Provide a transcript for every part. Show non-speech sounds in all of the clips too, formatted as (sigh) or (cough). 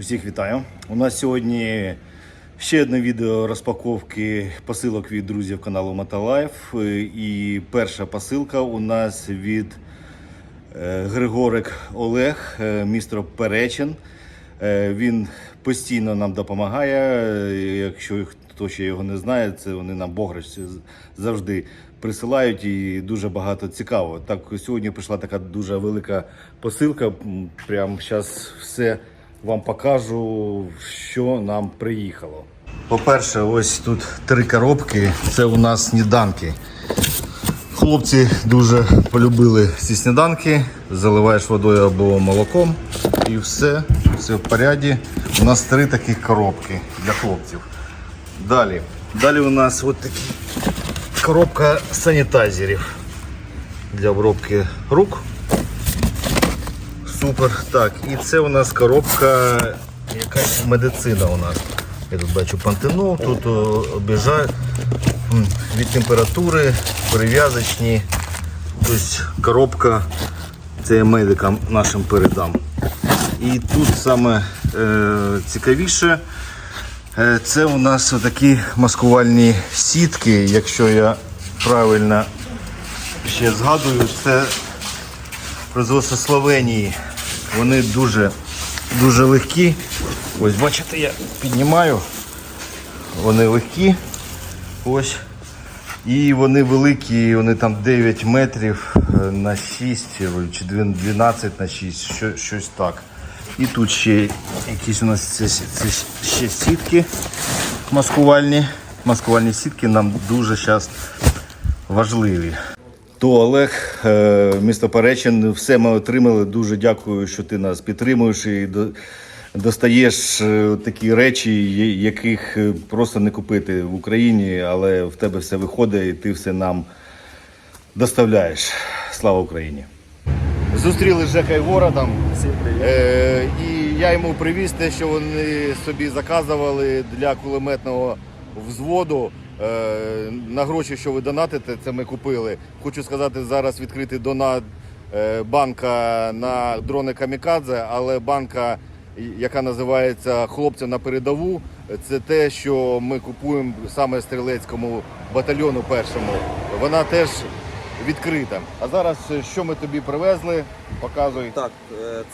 Усіх вітаю. У нас сьогодні ще одне відео розпаковки посилок від друзів каналу Мотолайф. І перша посилка у нас від е, Григорик Олег, е, містер Перечин. Е, Він постійно нам допомагає. Е, Якщо хто ще його не знає, це вони нам Бограч завжди присилають і дуже багато цікавого. Так сьогодні прийшла така дуже велика посилка. Прямо зараз все вам покажу, що нам приїхало. По-перше, ось тут три коробки. Це у нас сніданки. Хлопці дуже полюбили ці сніданки. Заливаєш водою або молоком і все, все в поряді. У нас три такі коробки для хлопців. Далі. Далі у нас от такі коробка санітайзерів для обробки рук. Супер. Так, і це у нас коробка, якась медицина у нас. Я тут бачу пантенол, тут о, обіжа від температури, перев'язочні. Тобто коробка, це я медикам нашим передам. І тут саме е, цікавіше, е, це у нас такі маскувальні сітки, якщо я правильно ще згадую, це производство Словенії. Вони дуже, дуже легкі. Ось бачите, я піднімаю. Вони легкі. Ось. І вони великі, вони там 9 метрів е, на 6 чи 12 на 6, що, щось так. І тут ще якісь у нас це, це ще сітки маскувальні. Маскувальні сітки нам дуже зараз важливі. То Олег, е, місто Перечин, все ми отримали. Дуже дякую, що ти нас підтримуєш і достаєш е, такі речі, яких е, просто не купити в Україні, але в тебе все виходить і ти все нам доставляєш. Слава Україні! Зустріли Жека Івора там. Е, і я йому привіз те, що вони собі заказували для кулеметного взводу. Е, на гроші, що ви донатите, це ми купили. Хочу сказати, зараз відкритий донат е, банка на дрони Камікадзе, але банка, яка називається Хлопцям на передову, це те, що ми купуємо саме стрілецькому батальйону першому. Вона теж відкрита. А зараз е, що ми тобі привезли? Показуй. Так,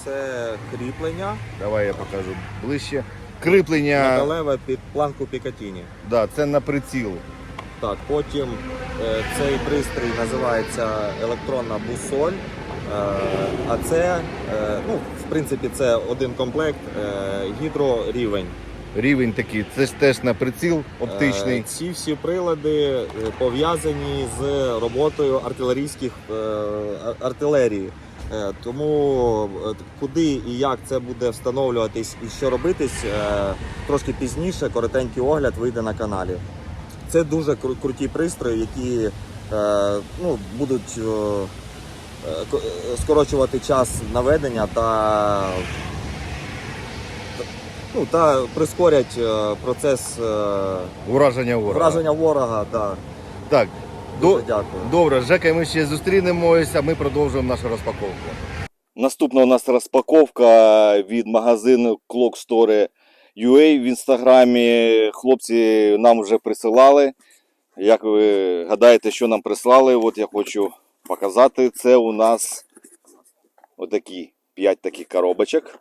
це кріплення Давай я покажу ближче. Кріплення, металеве під планку Пікатіні. да, це на приціл. Так, потім е, цей пристрій називається електронна бусоль. Е, А це, е, ну, в принципі, це один комплект е, гідрорівень. Рівень такий, це ж теж на приціл оптичний. Е, Ці всі прилади е, пов'язані з роботою артилерійських е, артилерії. Е, Тому е, куди і як це буде встановлюватись і що робитись, е, трошки пізніше коротенький огляд вийде на каналі. Це дуже круті пристрої, які ну, будуть ко- скорочувати час наведення та, ну, та прискорять процес Ураження ворога. враження ворога. Да. Так, Дуже дякую. добре, з Жека, ми ще зустрінемося, ми продовжуємо нашу розпаковку. Наступна у нас розпаковка від магазину Clock Store UA в інстаграмі. Хлопці нам вже присилали. Як ви гадаєте, що нам прислали? От я хочу показати. Це у нас отакі 5 таких коробочок.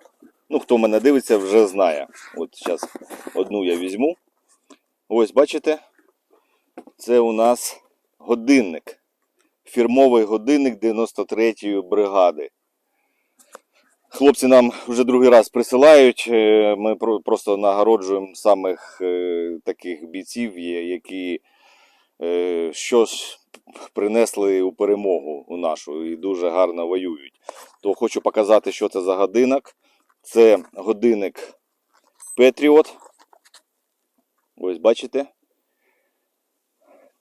Ну, хто мене дивиться, вже знає. От зараз одну я візьму. Ось, бачите? Це у нас годинник. Фірмовий годинник 93-ї бригади. Хлопці нам вже другий раз присилають. е, Ми просто нагороджуємо самих е, таких бійців, які е, щось принесли у перемогу у нашу і дуже гарно воюють. То хочу показати, що це за годинник. Це годинник Patriot. Ось бачите.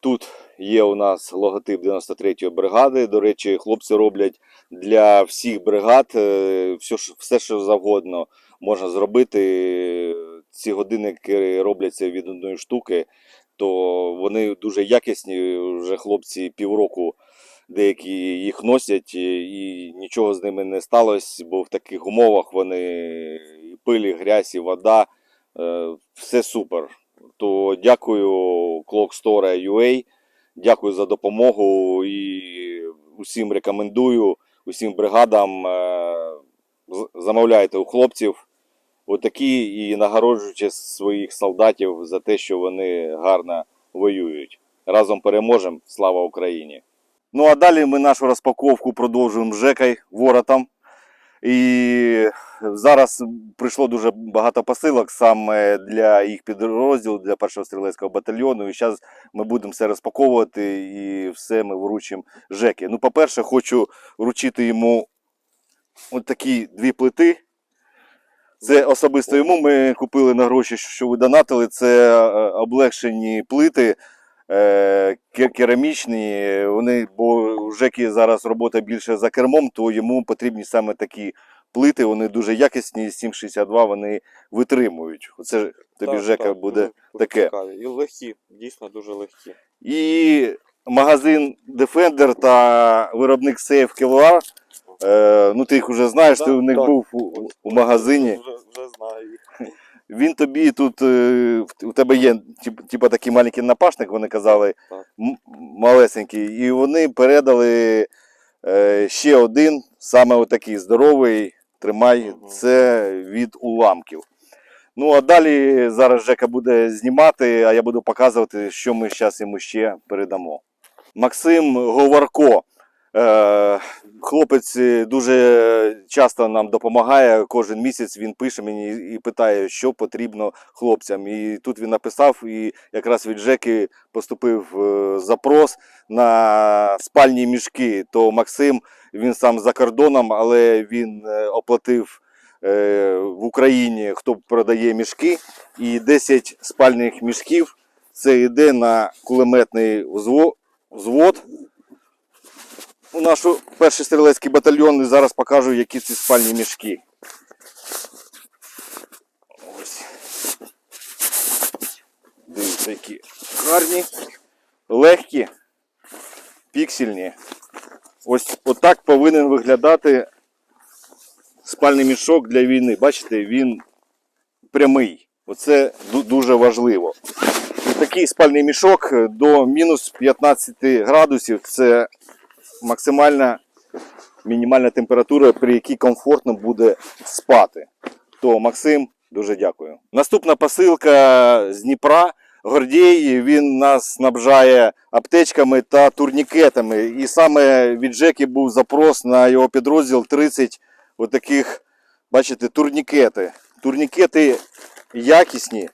Тут є у нас логотип 93-ї бригади. До речі, хлопці роблять для всіх бригад е, все, все, що завгодно можна зробити. Ці годинники робляться від одної штуки, то вони дуже якісні. Вже хлопці півроку деякі їх носять, і і нічого з ними не сталося, бо в таких умовах вони і пилі, грязь і вода. Е, Все супер. То дякую Clock Store UA, дякую за допомогу і усім рекомендую, усім бригадам е, замовляйте у хлопців отакі і нагороджуючи своїх солдатів за те, що вони гарно воюють. Разом переможемо. Слава Україні! Ну а далі ми нашу розпаковку продовжуємо з Жекой Воротом. І зараз прийшло дуже багато посилок саме для їх підрозділу, для першого стрілецького батальйону. І зараз ми будемо все розпаковувати і все ми вручимо Жеки. Ну, по-перше, хочу вручити йому от такі дві плити. Це особисто йому. Ми купили на гроші, що ви донатили. Це е, облегшені плити е, керамічні. Вони, бо у Жеки зараз робота більше за кермом, то йому потрібні саме такі плити. Вони дуже якісні, 7,62 вони витримують. Оце тобі Так, Жека так, буде таке. цікаві. І легкі, дійсно дуже легкі. І магазин Defender та виробник Safe Kevlar. Е, ну, ти їх вже знаєш, ти Так, у них так. був у, у магазині. Вже, вже знаю їх. (laughs) Він тобі тут, е, у тебе є тип, типа такий маленький напашник, вони казали, малесенький. І вони передали е, ще один, саме отакий здоровий. Тримай, угу. це від уламків. Ну, а далі зараз Жека буде знімати, а я буду показувати, що ми зараз йому ще передамо. Максим Говорко. Хлопець е, дуже часто нам допомагає. Кожен місяць він пише мені і питає, що потрібно хлопцям. І тут він написав, і якраз від Жеки поступив е, запрос на спальні мішки. То Максим він сам за кордоном, але він е, оплатив в Україні, хто продає мішки, і 10 спальних мішків. Це йде на кулеметний взвод. Нашу перший стрілецький батальйон і зараз покажу, які ці спальні мішки. Ось. Дивіться, які гарні, легкі, піксельні. Ось отак повинен виглядати спальний мішок для війни. Бачите, він прямий. Оце дуже важливо. Такий спальний мішок до мінус 15 градусів це максимальна мінімальна температура, при якій комфортно буде спати. То Максим, дуже дякую. Наступна посилка з Дніпра. Гордій він нас снабжає аптечками та турнікетами. І саме від Жеки був запрос на його підрозділ 30 отаких, бачите, турнікети. Турнікети якісні,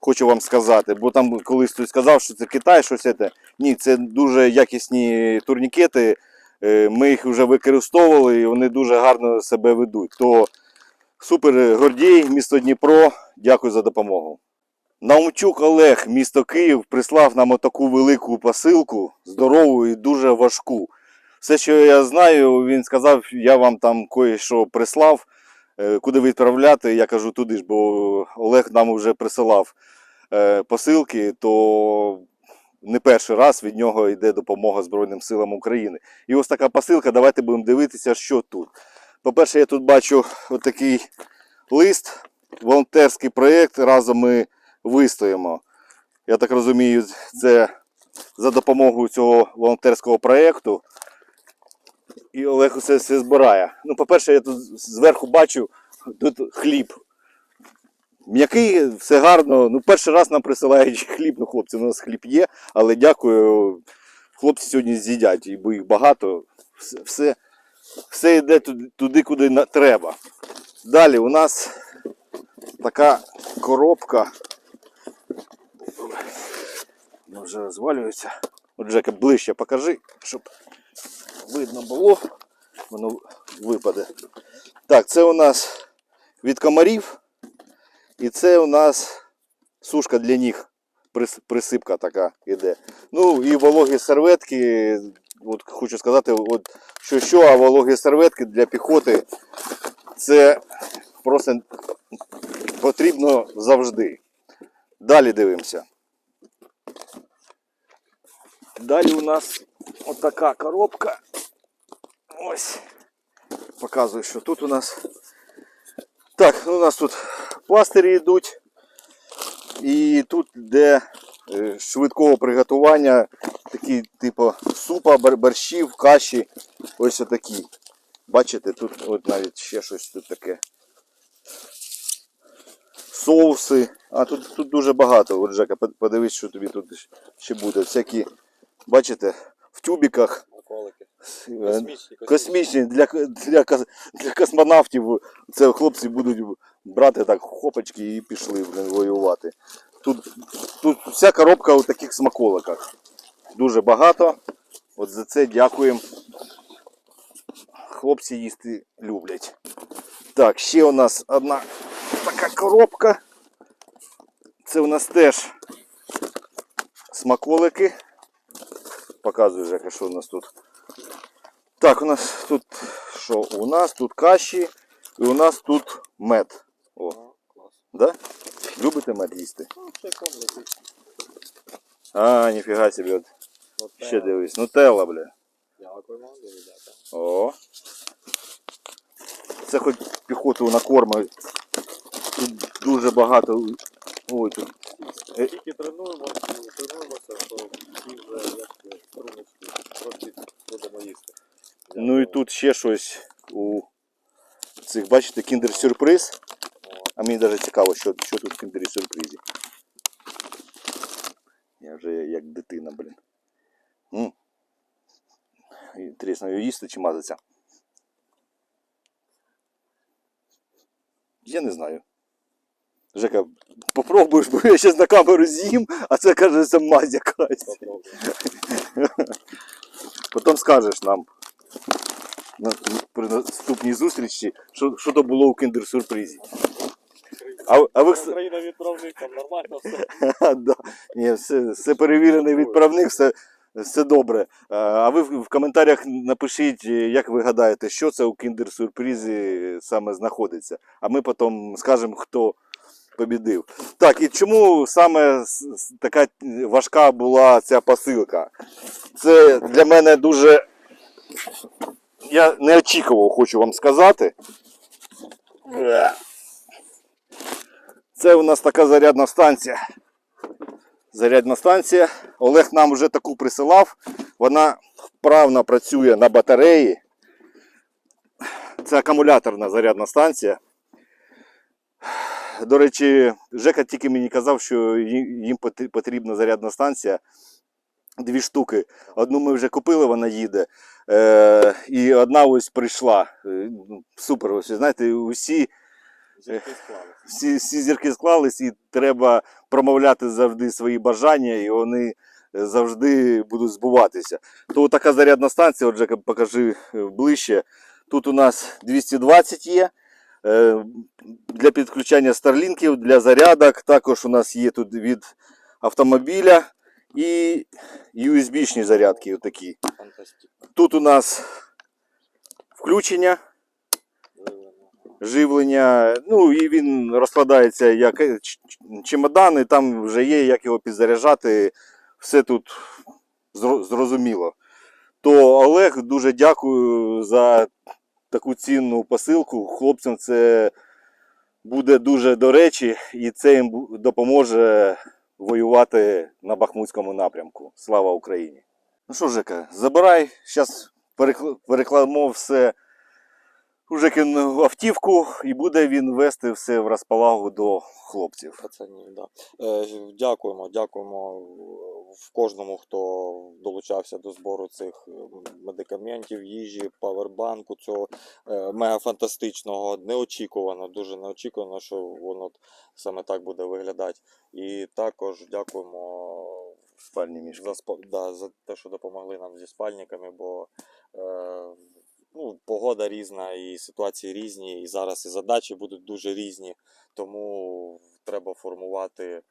хочу вам сказати, бо там колись хтось сказав, що це Китай, щось це. Ні, це дуже якісні турнікети. Е, Ми їх вже використовували і вони дуже гарно себе ведуть. То супер Гордій, місто Дніпро, дякую за допомогу. Наумчук Олег, місто Київ, прислав нам отаку велику посилку, здорову і дуже важку. Все, що я знаю, він сказав, я вам там кое-що прислав, е, куди відправляти. Я кажу туди ж, бо Олег нам вже присилав е, посилки, то не перший раз від нього йде допомога Збройним силам України. І ось така посилка. Давайте будемо дивитися, що тут. По-перше, я тут бачу отакий лист, волонтерський проєкт. Разом ми вистоїмо. Я так розумію, це за допомогою цього волонтерського проєкту. І Олег усе все збирає. Ну, по-перше, я тут зверху бачу тут хліб. М'який, все гарно. Ну, перший раз нам присилають (laughs) хліб. Ну, хлопці, у нас хліб є, але дякую. Хлопці сьогодні з'їдять, бо їх багато. Все, все, йде туди, куди треба. Далі у нас така коробка. Вона вже розвалюється. От Жека, ближче покажи, щоб видно було. Воно випаде. Так, це у нас від комарів. І це у нас сушка для ніг. Присипка така іде. Ну і вологі серветки. От хочу сказати, от що що, а вологі серветки для піхоти це просто потрібно завжди. Далі дивимося. Далі у нас отака коробка. Ось. Показую, що тут у нас. Так, ну, у нас тут пластирі йдуть. І тут де е, швидкого приготування, такі типу супа, борщів, каші. Ось отакі. Бачите, тут от навіть ще щось тут таке. Соуси. А тут, тут дуже багато. От Жека, подивись, що тобі тут ще буде. Всякі, бачите, в тюбіках. Е, Космічні, Космічні для, для, для космонавтів. Це хлопці будуть брати так хопочки і пішли блин, воювати. Тут, тут вся коробка у таких смаколиках. Дуже багато. От за це дякуємо. Хлопці їсти люблять. Так, ще у нас одна така коробка. Це у нас теж смаколики. Показую, Жека, що у нас тут. Так, у нас тут що? У нас тут каші і у нас тут мед. О, Клас. да? Любите мед їсти? Ну, ще комнати. А, ніфіга собі. От, ще дивись. Нутелла, бля. Дякуємо, дякую. О. Це хоч піхоту накормить. Тут дуже багато. Ой, тут. Е. Тільки тренуємося, тренуємося, то всі вже як струночки, трошки будемо їсти. Ну і тут ще щось у цих, бачите, кіндер-сюрприз. А мені навіть цікаво, що, що тут в кіндері сюрпризі. Я вже як дитина, блін. М. Інтересно, його їсти чи мазаться? Я не знаю. Жека, попробуєш, бо я зараз на камеру з'їм, а це каже, це мазь якась. Потім скажеш нам на, при наступній зустрічі, що, що то було у кіндер-сюрпризі. А, а ви, Україна відправник, там нормально все. (laughs) да. Ні, все, все перевірений відправник, все, все добре. А, ви в коментарях напишіть, як ви гадаєте, що це у кіндер-сюрпризі саме знаходиться. А ми потім скажемо, хто побідив. Так, і чому саме така важка була ця посилка? Це для мене дуже. Я не очікував, хочу вам сказати. Це у нас така зарядна станція. Зарядна станція. Олег нам вже таку присилав. Вона вправно працює на батареї. Це акумуляторна зарядна станція. До речі, Жека тільки мені казав, що їм потрібна зарядна станція. Дві штуки. Одну ми вже купили, вона їде. Е, і одна ось прийшла. Е, ну, Супер. Ось, знаєте, усі склали. всі, всі зірки склались, і треба промовляти завжди свої бажання, і вони завжди будуть збуватися. То така зарядна станція, отже, покажи е, ближче. Тут у нас 220 є. е, Для підключення старлінків, для зарядок. Також у нас є тут від автомобіля і USB-шні зарядки. Отакі. Тут у нас включення живлення. Ну і він розкладається як е, ч- ч- чемодани, там вже є, як його підзаряджати. Все тут зрозуміло. То Олег, дуже дякую за таку цінну посилку. Хлопцям це буде дуже до речі, і це їм допоможе воювати на Бахмутському напрямку. Слава Україні! Ну що, Жека, забирай. Зараз перекладемо все у Жекину автівку і буде він вести все в розпалагу до хлопців. Пацанів, да. Е, дякуємо, дякуємо в кожному, хто долучався до збору цих е, медикаментів, їжі, павербанку цього е, мега фантастичного, неочікувано, дуже неочікувано, що воно саме так буде виглядати. І також дякуємо Спальні мішки. за, спа- да, за те, що допомогли нам зі спальниками, бо е, ну, погода різна, і ситуації різні, і зараз і задачі будуть дуже різні, тому треба формувати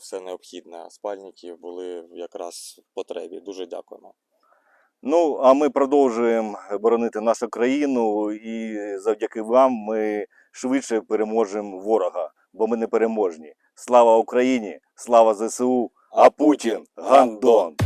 все необхідне. Спальники були якраз в потребі. Дуже дякуємо. Ну, а ми продовжуємо боронити нашу країну, і завдяки вам ми швидше переможемо ворога, бо ми не переможні. Слава Україні! Слава ЗСУ! А Путін гандон!